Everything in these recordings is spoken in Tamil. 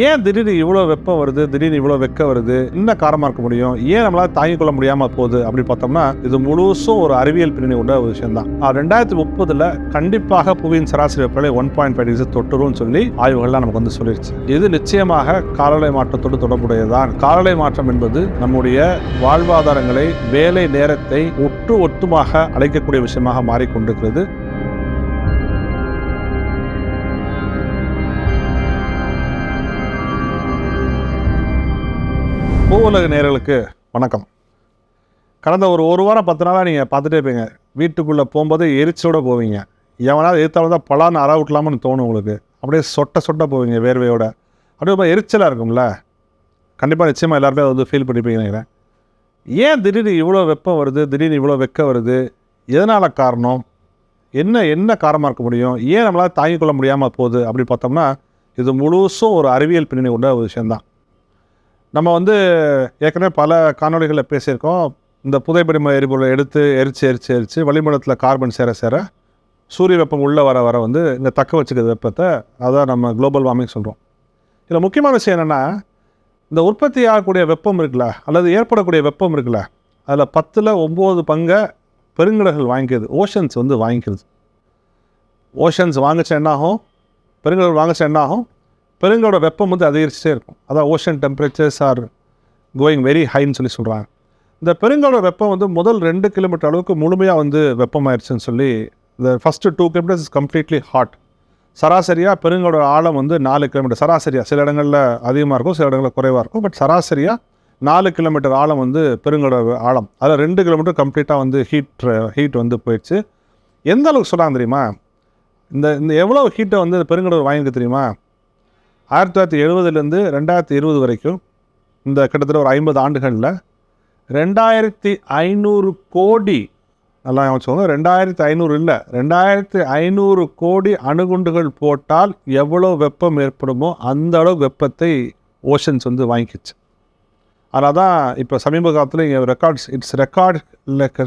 ஏன் திடீர்னு இவ்வளோ வெப்பம் வருது? திடீர்னு இவ்வளோ வெக்க வருது? என்ன காரணமாக இருக்க முடியும்? ஏன் நம்மளால் தாங்கிக் கொள்ள முடியாமல் போகுது? அப்படின்னு பார்த்தோம்னா இது முழுசும் ஒரு அறிவியல் பின்னணி உள்ள ஒரு விஷயம் தான். ரெண்டாயிரத்தி முப்பதில் கண்டிப்பாக புவியின் சராசரி வெப்பநிலை ஒன் பாயிண்ட் ஃபைவ் டிகிரி தொட்டுரும்னு சொல்லி ஆய்வுகள்லாம் நமக்கு வந்து சொல்லிடுச்சு இது நிச்சயமாக காலநிலை மாற்றத்தோடு தொடர்புடையதான் காலநிலை மாற்றம் என்பது நம்முடைய வாழ்வாதாரங்களை வேலை நேரத்தை ஒட்டு ஒட்டுமாக அழைக்கக்கூடிய விஷயமாக மாறிக்கொண்டிருக்கிறது. உலக நேர்களுக்கு வணக்கம். கடந்த ஒரு ஒரு வாரம் பத்து நாளாக நீங்கள் பார்த்துட்டே இருப்பீங்க. வீட்டுக்குள்ளே போகும்போது எரிச்சலோட போவீங்க. எவனாவது எதிர்த்தாலும் தான் பலான்னு அற விட்டலாமான்னு தோணும் உங்களுக்கு. அப்படியே சொட்ட சொட்ட போவீங்க வேர்வையோட. அப்படியே ரொம்ப எரிச்சலாக இருக்கும்ல? கண்டிப்பாக நிச்சயமாக எல்லாருமே அதை வந்து ஃபீல் பண்ணிப்பீங்கன்னு நினைக்கிறேன். ஏன் திடீர்னு இவ்வளோ வெப்பம் வருது? திடீர்னு இவ்வளோ வெக்க வருது? எதனால் காரணம்? என்ன என்ன காரணமாக இருக்க முடியும்? ஏன் நம்மளால் தாங்கிக் கொள்ள முடியாமல் போகுது? அப்படின்னு பார்த்தோம்னா இது முழுசும் ஒரு அறிவியல் பின்னணி உள்ள ஒரு விஷயந்தான் நம்ம வந்து ஏற்கனவே பல காணொளிகளில் பேசியிருக்கோம். இந்த புதைப்படிம எரிபொருளை எடுத்து எரிச்சு எரிச்சு எரிச்சு வளிமண்டலத்தில் கார்பன் சேர சேர சூரிய வெப்பம் உள்ளே வர வர வந்து இந்த தக்க வச்சுக்கிற வெப்பத்தை அதான் நம்ம குளோபல் வார்மிங் சொல்கிறோம் இதில் முக்கியமான விஷயம் என்னென்னா இந்த உற்பத்தி ஆகக்கூடிய வெப்பம் இருக்குல்ல அல்லது ஏற்படக்கூடிய வெப்பம் இருக்குல்ல அதில் பத்தில் ஒம்பது பங்கை பெருங்கடல்கள் வாங்கிக்கிறது ஓஷன்ஸ் வந்து வாங்கிக்கிறது. ஓஷன்ஸ் வாங்கிச்சா என்னாகும்? பெருங்கடல் வாங்கிச்சா என்ன பெருங்கோட வெப்பம் வந்து அதிகரிச்சுட்டே இருக்கும். அதான் ocean temperatures are going very ஹைன்னு சொல்லி சொல்கிறாங்க இந்த பெருங்கலோட வெப்பம் வந்து முதல் ரெண்டு கிலோமீட்டர் அளவுக்கு முழுமையாக வந்து வெப்பமாயிருச்சுன்னு சொல்லி இந்த first two kilometres is completely hot சராசரியாக பெருங்கலோட ஆழம் வந்து நாலு கிலோமீட்டர் சராசரியாக சில இடங்களில் அதிகமாக இருக்கும் சில இடங்களில் குறைவாக இருக்கும். பட் சராசரியாக நாலு கிலோமீட்டர் ஆழம் வந்து பெருங்கலோட ஆழம். அதில் ரெண்டு கிலோமீட்டர் கம்ப்ளீட்டாக வந்து ஹீட் ஹீட் வந்து போயிடுச்சு. எந்த அளவுக்கு சொல்லாங்க தெரியுமா? இந்த இந்த எவ்வளோ ஹீட்டை வந்து பெருங்கடல் வாங்கியிருக்கு தெரியுமா? ஆயிரத்தி தொள்ளாயிரத்தி எழுபதுலேருந்து ரெண்டாயிரத்தி இருபது வரைக்கும் இந்த கிட்டத்தட்ட ஒரு ஐம்பது ஆண்டுகளில் ரெண்டாயிரத்தி ஐநூறு கோடி நல்லா வச்சுக்கோங்க ரெண்டாயிரத்தி ஐநூறு இல்லை ரெண்டாயிரத்தி ஐநூறு கோடி அணுகுண்டுகள் போட்டால் எவ்வளோ வெப்பம் ஏற்படுமோ அந்த அளவு வெப்பத்தை ஓஷன்ஸ் வந்து வாங்கிக்கிச்சு. அதனால் தான் இப்போ சமீப காலத்தில் இங்கே records it's record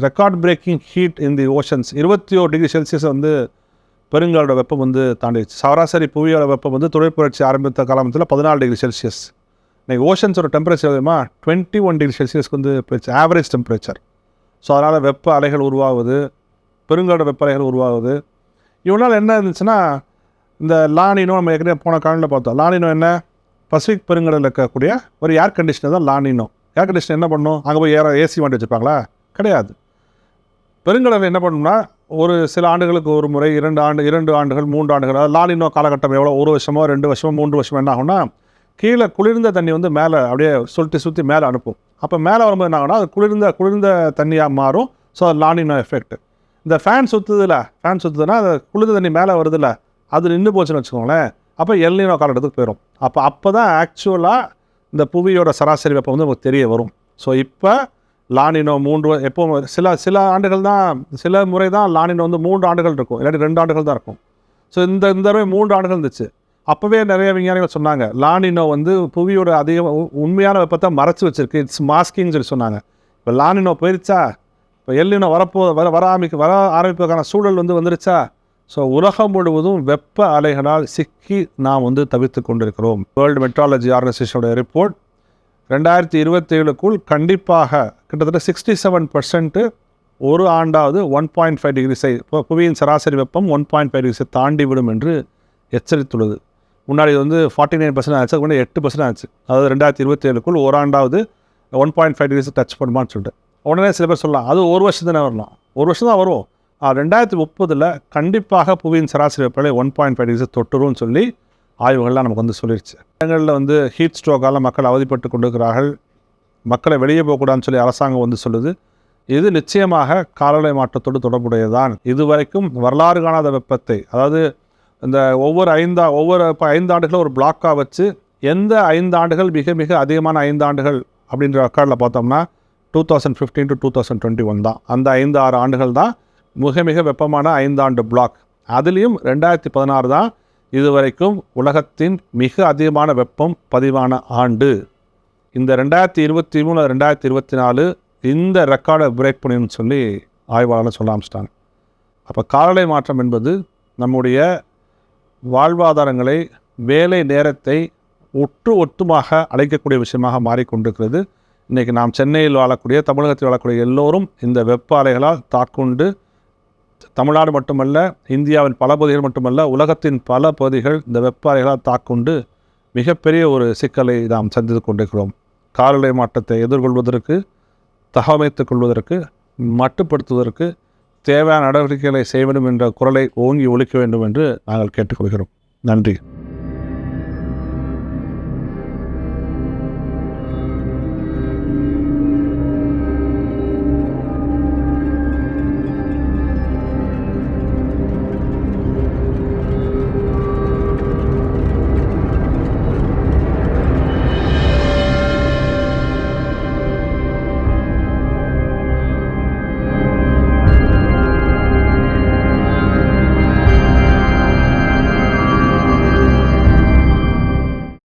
record breaking heat in the oceans இருபத்தி ஓரு டிகிரி செல்சியஸ் வந்து பெருங்கலோட வெப்பம் வந்து தாண்டிடுச்சு சராசரி புவியோட வெப்பம் வந்து தொழிற்புரட்சி ஆரம்பித்த காலத்தில் பதினாலு டிகிரி செல்சியஸ். இன்றைக்கி ஓஷன்ஸோட டெம்பரேச்சர் எதுமா டுவெண்ட்டி ஒன் டிகிரி செல்சியஸ்க்கு வந்து போயிடுச்சு. ஆவரேஜ் டெம்பரேச்சர் ஸோ அதனால் வெப்ப அலைகள் உருவாகுது. பெருங்கலோட வெப்ப அலைகள் உருவாகுது. இவனால் என்ன இருந்துச்சுன்னா இந்த லானினோ நம்ம ஏற்கனவே போன காலையில் பார்த்தோம். லானினோ என்ன? பசிபிக் பெருங்கடலில் இருக்கக்கூடிய ஒரு ஏர் கண்டிஷனர் தான் லானினோ ஏர் கண்டிஷனர் என்ன பண்ணும்? அங்கே போய் ஏர் ஏசி வாண்டி வச்சுருப்பாங்களா? கிடையாது. பெருங்கடல் என்ன பண்ணும்னா ஒரு சில ஆண்டுகளுக்கு ஒரு முறை இரண்டு ஆண்டு இரண்டு ஆண்டுகள் மூன்று ஆண்டுகள் அதாவது லாலினோ காலகட்டம் எவ்வளோ ஒரு வருஷமோ ரெண்டு வருஷமோ மூன்று வருஷமோ என்ன ஆகும்னா கீழே குளிர்ந்த தண்ணி வந்து மேலே அப்படியே சுற்றி சுற்றி மேலே அனுப்பும். அப்போ மேலே வரும்போது என்ன ஆகும்னா அது குளிர்ந்த குளிர்ந்த தண்ணியாக மாறும். ஸோ அது லானினோ எஃபெக்ட் இந்த ஃபேன் சுற்றுதுல ஃபேன் சுற்றுதுன்னா அது குளிர்ந்த தண்ணி மேலே வருதுல்ல அது நின்று போச்சுன்னு வச்சுக்கோங்களேன் அப்போ எல்லினோ காலகட்டத்துக்கு போயிடும் அப்போ அப்போ தான் ஆக்சுவலாக இந்த புவியோட சராசரி வெப்பம் வந்து நமக்கு தெரிய வரும். ஸோ இப்போ லானினோ மூன்று எப்போ சில சில ஆண்டுகள் தான் சில முறை தான் லானினோ வந்து மூன்று ஆண்டுகள் இருக்கும். இல்லாட்டி ரெண்டு ஆண்டுகள் தான் இருக்கும். ஸோ இந்த இந்த தடவை மூன்று ஆண்டுகள் இருந்துச்சு. அப்போவே நிறைய விஞ்ஞானிகள் சொன்னாங்க லானினோ வந்து புவியோட அதிக உ- உண்மையான வெப்பத்தை மறைச்சி வச்சிருக்கு. இட்ஸ் மாஸ்கிங்னு சொல்லி சொன்னாங்க. இப்போ லானினோ போயிருச்சா? இப்போ எல்லினோ வரப்போ வர வர ஆரம்பிக்க வர ஆரம்பிப்பதற்கான சூழல் வந்து வந்துருச்சா? ஸோ உலகம் முழுவதும் வெப்ப அலைகளால் சிக்கி நாம் வந்து தவித்து கொண்டிருக்கிறோம். வேர்ல்டு மெட்ராலஜி ஆர்கனைசேஷனோட ரிப்போர்ட் ரெண்டாயிரத்தி இருபத்தேழுக்குள் கண்டிப்பாக கிட்டத்தட்ட சிக்ஸ்டி செவன் பர்சன்ட்டு ஒரு ஆண்டாவது ஒன் பாயிண்ட் ஃபைவ் டிகிரி சை இப்போ புவியின் சராசரி வெப்பம் ஒன் பாயிண்ட் ஃபைவ் டிகிரி தாண்டி விடும் என்று எச்சரித்துள்ளது. முன்னாடி இது வந்து ஃபார்ட்டி நைன் பர்சன்ட் ஆச்சு அதுக்கு எட்டு பர்சன்ட் ஆச்சு. அதாவது ரெண்டாயிரத்தி இருபத்தேழுக்குள் ஒரு ஆண்டாவது one point five degrees touch பண்ணுமான்னு சொல்லிட்டு. உடனே சில பேர் சொல்லலாம் அது ஒரு வருஷம் தானே வரலாம்? ஒரு வருஷம் தான் வரும் ரெண்டாயிரத்தி முப்பதில் கண்டிப்பாக புவியின் சராசரி வெப்பநிலை ஒன் பாயிண்ட் ஃபைவ் டிகிரிஸ் தொட்டுரும்னு சொல்லி ஆய்வுகள்லாம் நமக்கு வந்து சொல்லிடுச்சு இடங்களில் வந்து ஹீட் ஸ்ட்ரோக்கால் மக்கள் அவதிப்பட்டு கொண்டிருக்கிறார்கள். மக்களை வெளியே போகக்கூடாதுன்னு சொல்லி அரசாங்கம் வந்து சொல்லுது. இது நிச்சயமாக காலநிலை மாற்றத்தோடு தொடர்புடையதான் இதுவரைக்கும் வரலாறு காணாத வெப்பத்தை அதாவது இந்த ஒவ்வொரு ஐந்தா ஒவ்வொரு இப்போ ஐந்தாண்டுகளும் ஒரு பிளாக்காக வச்சு எந்த ஐந்து ஆண்டுகள் மிக மிக அதிகமான ஐந்து ஆண்டுகள் அப்படின்ற ரெக்கார்டில் பார்த்தோம்னா two thousand fifteen to two thousand twenty one தான். அந்த ஐந்து ஆறு ஆண்டுகள் தான் மிக மிக வெப்பமான ஐந்தாண்டு பிளாக் அதுலேயும் ரெண்டாயிரத்தி பதினாறு தான் இதுவரைக்கும் உலகத்தின் மிக அதிகமான வெப்பம் பதிவான ஆண்டு. இந்த ரெண்டாயிரத்தி இருபத்தி மூணு ரெண்டாயிரத்தி இருபத்தி நாலு இந்த ரெக்கார்டை பிரேக் பண்ணணும்னு சொல்லி ஆய்வாளர் சொல்ல ஆரம்பிச்சிட்டாங்க. அப்போ காலநிலை மாற்றம் என்பது நம்முடைய வாழ்வாதாரங்களை வேலை நேரத்தை ஒட்டு ஒட்டுமாக அழைக்கக்கூடிய விஷயமாக மாறிக்கொண்டிருக்கிறது. இன்றைக்கி நாம் சென்னையில் வாழக்கூடிய தமிழகத்தில் வாழக்கூடிய எல்லோரும் இந்த வெப்ப அலைகளால் தாக்குண்டு தமிழ்நாடு மட்டுமல்ல இந்தியாவின் பல பகுதிகள் மட்டுமல்ல உலகத்தின் பல பகுதிகள் இந்த வெப்ப அலைகளால் தாக்குண்டு மிகப்பெரிய ஒரு சிக்கலை நாம் சந்தித்து கொண்டிருக்கிறோம். காலநிலை மாற்றத்தை எதிர்கொள்வதற்கு தகவமைத்துக் கொள்வதற்கு மட்டுப்படுத்துவதற்கு தேவையான நடவடிக்கைகளை செய்ய வேண்டும் என்ற குரலை ஓங்கி ஒழிக்க வேண்டும் என்று நாங்கள் கேட்டுக்கொள்கிறோம். நன்றி.